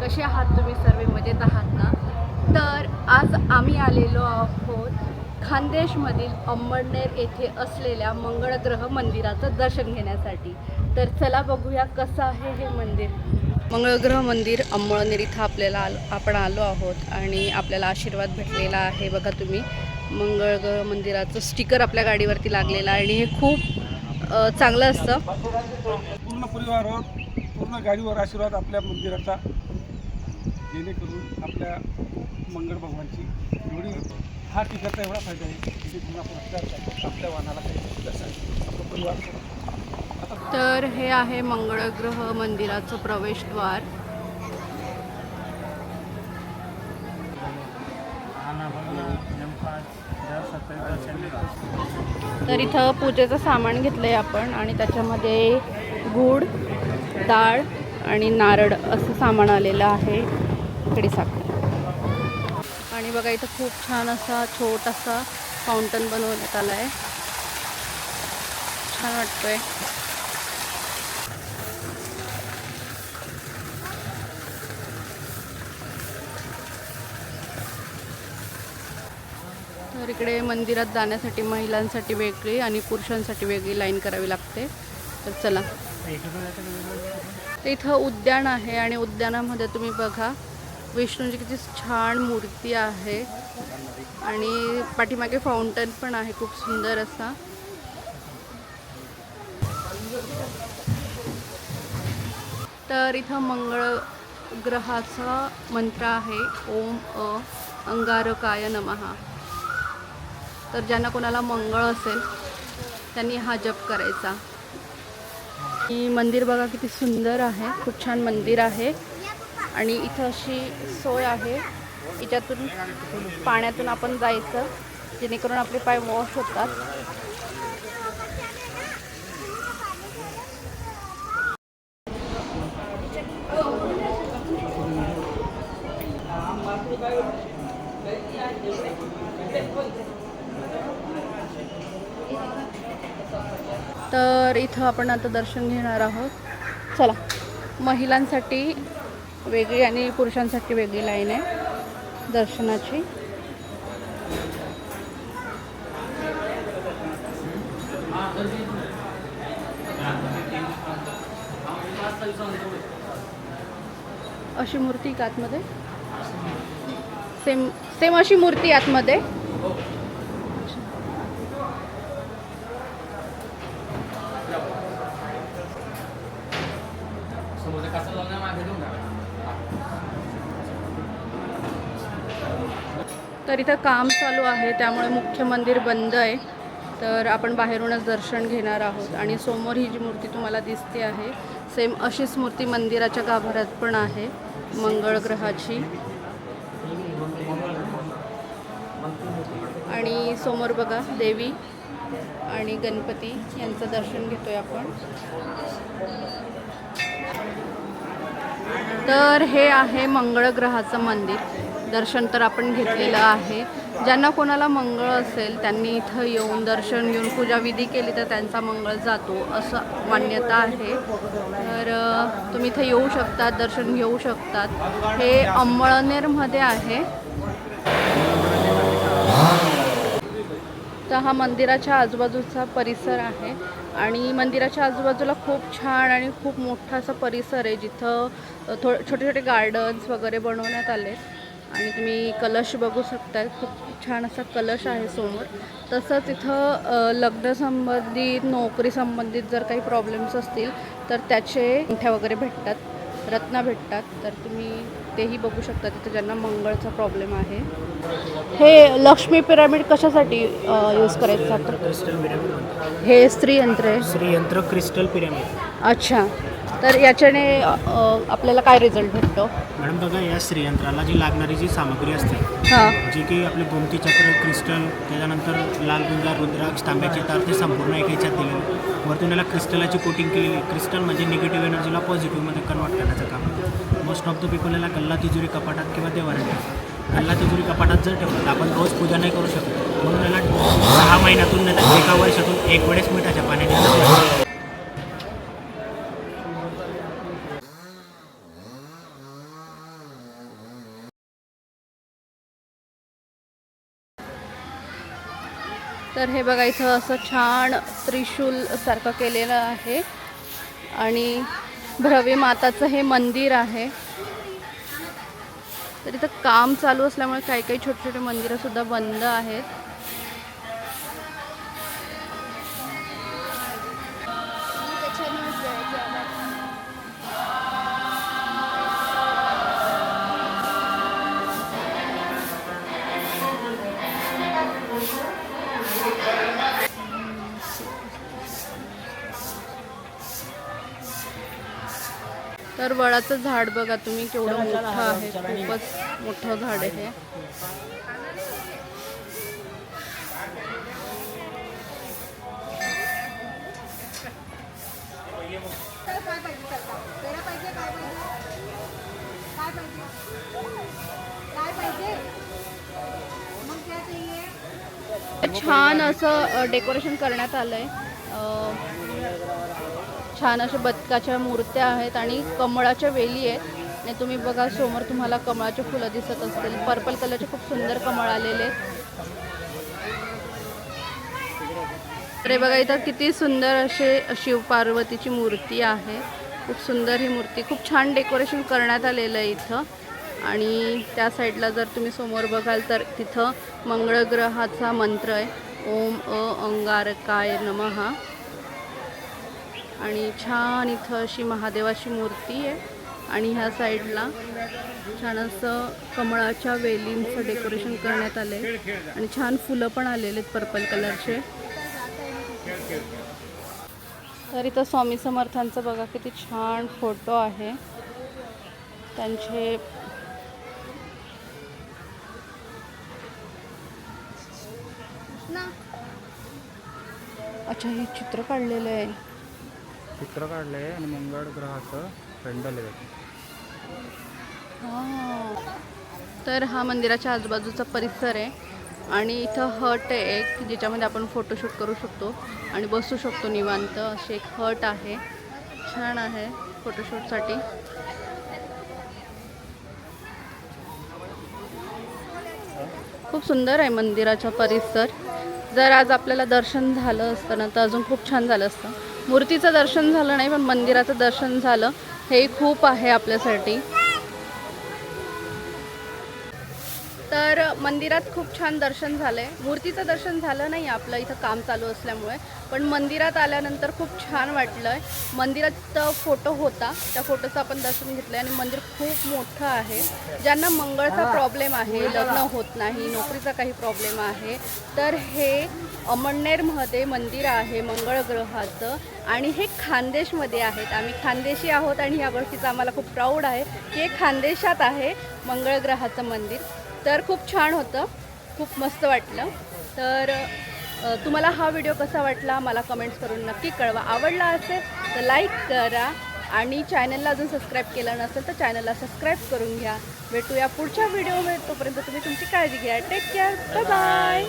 कसे आहात तुम्ही सर्व? मजेत आहात ना? तर आज आम्ही आलेलो आहोत खानदेशमधील अंबडनेर येथे असलेल्या मंगळग्रह मंदिराचं दर्शन घेण्यासाठी. तर चला बघूया कसं आहे हे मंदिर. मंगळग्रह मंदिर अंबळनेर इथं आपल्याला आलो आपण आलो आहोत आणि आपल्याला आशीर्वाद भेटलेला आहे. बघा तुम्ही मंगळग्रह मंदिराचं स्टिकर आपल्या गाडीवरती लागलेलं आहे आणि हे खूप चांगलं असतं. पूर्ण परिवार पूर्ण गाडीवर आशीर्वाद आपल्या मंदिराचा. जेणेकरून आपल्या मंगळ भगवानची एवढी हा टिकटचा एवढा फायदा आहे की पूर्ण आपण आपल्या वाहनाला काही दर्शन परिवार तर हे आहे मंगळग्रह मंदिराचं प्रवेशद्वार. तर इथं पूजेचं सामान घेतलंय आपण आणि त्याच्यामध्ये गूळ डाळ आणि नारळ असं सामान आलेलं आहे. खडीसाखर आणि बघा इथं खूप छान असा छोटासा फाउंटन बनवण्यात आला आहे छान वाटतोय. तर इकडे मंदिरात जाण्यासाठी महिलांसाठी वेगळी आणि पुरुषांसाठी वेगळी लाईन करावी लागते. तर चला. तर इथं उद्यान आहे आणि उद्यानामध्ये तुम्ही बघा विष्णूची किती छान मूर्ती आहे. आणि पाठीमागे फाउंटन पण आहे खूप सुंदर असा. तर इथं मंगळ ग्रहाचा मंत्र आहे ओम अ अंगारकाय नमहा तर ज्यांना कोणाला मंगळ असेल त्यांनी हा जप करायचा. मंदिर बघा किती सुंदर आहे खूप छान मंदिर आहे. आणि इथं अशी सोय आहे. याच्यातून पाण्यातून आपण जायचं जेणेकरून आपले पाय वॉश होतात. तर इथं आपण आता दर्शन घेणार आहोत. चला महिलांसाठी वेगळी आणि पुरुषांसाठी वेगळी लाईन आहे दर्शनाची. अशी मूर्ती का आतमध्ये? सेम सेम अशी मूर्ती आतमध्ये. तर इथं काम चालू आहे त्यामुळे मुख्य मंदिर बंद आहे. तर आपण बाहेरूनच दर्शन घेणार आहोत आणि समोर ही जी मूर्ती तुम्हाला दिसते आहे सेम अशीच मूर्ती मंदिराच्या गाभाऱ्यात पण आहे मंगळ ग्रहाची आणि समोर बघा देवी आणि गणपती यांचं दर्शन घेतोय आपण. तर हे आहे मंगळ ग्रहाचं मंदिर. दर्शन तर आपण घेतलेलं आहे. ज्यांना कोणाला मंगळ असेल त्यांनी इथं येऊन दर्शन घेऊन पूजाविधी केली तर त्यांचा मंगळ जातो असं मान्यता आहे. तर तुम्ही इथं येऊ शकतात दर्शन घेऊ शकतात. हे अंमळनेरमध्ये आहे. तर हा मंदिराच्या आजूबाजूचा परिसर आहे. आणि मंदिराच्या आजूबाजूला खूप छान आणि खूप मोठा असा परिसर आहे जिथं थो छोटे छोटे गार्डन्स वगैरे बनवण्यात आले. आणि तुम्ही कलश बघू शकताय. खूप छान असा कलश आहे समोर. तसंच इथं अ, लग्न संबंधित नोकरी संबंधित जर काही प्रॉब्लेम्स असतील तर त्याचे अंगठ्या वगैरे भेटतात रत्न भेटतात. तर तुम्ही तेही बघू शकता तिथं ज्यांना मंगळचा प्रॉब्लेम आहे. हे लक्ष्मी पिरामिड कशासाठी यूज करायचं? हे स्त्री यंत्र आहे. श्रीयंत्र क्रिस्टल पिरॅमिड. अच्छा. तर याच्याने आपल्याला काय रिझल्ट भेटतो? मॅडम बघा या श्रीयंत्राला जी लागणारी जी सामग्री असते हां. जी की आपले गोमती चक्र क्रिस्टल त्याच्यानंतर लाल गुंजा रुद्राक्ष तांब्याचे तार ते संपूर्ण एक ह्याच्यात दिलेले वरतून याला क्रिस्टलाची कोटिंग केलेली क्रिस्टल म्हणजे निगेटिव्ह एनर्जीला पॉझिटिव्हमध्ये कन्वर्ट करण्याचं काम मोस्ट ऑफ द पीपल याला गल्ला तिजोरी कपाटात किंवा देवाऱ्यात ठेवतात. गल्ला तिजोरी कपाटात जर ठेवलं तर आपण रोज पूजा नाही करू शकत. म्हणून याला सहा महिन्यातून नाही तर एका वर्षातून एक वेळेस मिठाच्या पाण्याने तर हे बघा इथं असं छान त्रिशूल सारखं केलेलं आहे. आणि भ्रवी माताचं हे मंदिर आहे. तर इथं काम चालू असल्यामुळे काही काही छोटे छोटे मंदिरंसुद्धा बंद आहेत. तर वडाचं झाड बघा तुम्ही केवढं मोठं आहे. खूपच मोठं झाड आहे हे. छान असं डेकोरेशन करण्यात आलंय. छान अशा बदकाच्या मूर्त्या आहेत आणि कमळाच्या वेली आहेत. आणि तुम्ही बघा समोर तुम्हाला कमळाचे फुलं दिसत असतील. पर्पल कलरचे खूप सुंदर कमळ आलेले अरे बघा इथं किती सुंदर असे शिव पार्वतीची मूर्ती आहे. खूप सुंदर ही मूर्ती. खूप छान डेकोरेशन करण्यात आलेलं आहे इथं. आणि त्या साईडला जर तुम्ही समोर बघाल तर तिथं मंगळ ग्रहाचा मंत्र आहे. ओम अ अंगारकाय नमहा आणि छान इथं अशी महादेवाची मूर्ती आहे. आणि ह्या साईडला छान असं कमळाच्या वेलींचं डेकोरेशन करण्यात आलं आहे आणि छान फुलं पण आलेले आहेत पर्पल कलरचे. तर इथं स्वामी समर्थांचं बघा किती छान फोटो आहे. त्यांचे अच्छा हे चित्र काढलेलं आहे. चित्र काढलं आहे आणि मंगळ ग्रहाचं पेंडल आहे. तर हा मंदिराच्या आजूबाजूचा परिसर आहे आणि इथं हट आहे एक ज्याच्यामध्ये आपण फोटोशूट करू शकतो आणि बसू शकतो निवांत. अशी एक हट आहे. छान आहे फोटोशूटसाठी खूप सुंदर आहे मंदिराचा परिसर. जर आज आपल्याला दर्शन झालं असतं ना तर अजून खूप छान झालं असतं. मूर्तीचं दर्शन झालं नाही पण मंदिराचं दर्शन झालं. हे खूप आहे आपल्यासाठी. तर मंदिरात खूप छान दर्शन झालं आहे मूर्तीचं दर्शन झालं नाही आपलं इथं काम चालू असल्यामुळे. पण मंदिरात आल्यानंतर खूप छान वाटलं आहे मंदिरात फोटो होता त्या फोटोचं आपण दर्शन घेतलं आणि मंदिर खूप मोठं आहे. ज्यांना मंगळचा प्रॉब्लेम आहे लग्न होत नाही नोकरीचा काही प्रॉब्लेम आहे तर हे अमळनेरमध्ये मंदिर आहे मंगळ ग्रहाचं आणि हे खानदेशमध्ये आहेत. आम्ही खानदेशी आहोत आणि ह्या गोष्टीचा आम्हाला खूप प्राऊड आहे की हे खानदेशात आहे मंगळ ग्रहाचं मंदिर. तर खूप छान होतं. खूप मस्त वाटलं. तर तुम्हाला हा व्हिडिओ कसा वाटला मला कमेंट्स करून नक्की कळवा. आवडला असेल तर लाईक करा आणि चॅनलला अजून सबस्क्राईब केलं नसेल तर चॅनलला सबस्क्राईब करून घ्या. भेटूया पुढच्या व्हिडिओमध्ये तोपर्यंत तुम्ही तुमची काळजी घ्या. Take care bye bye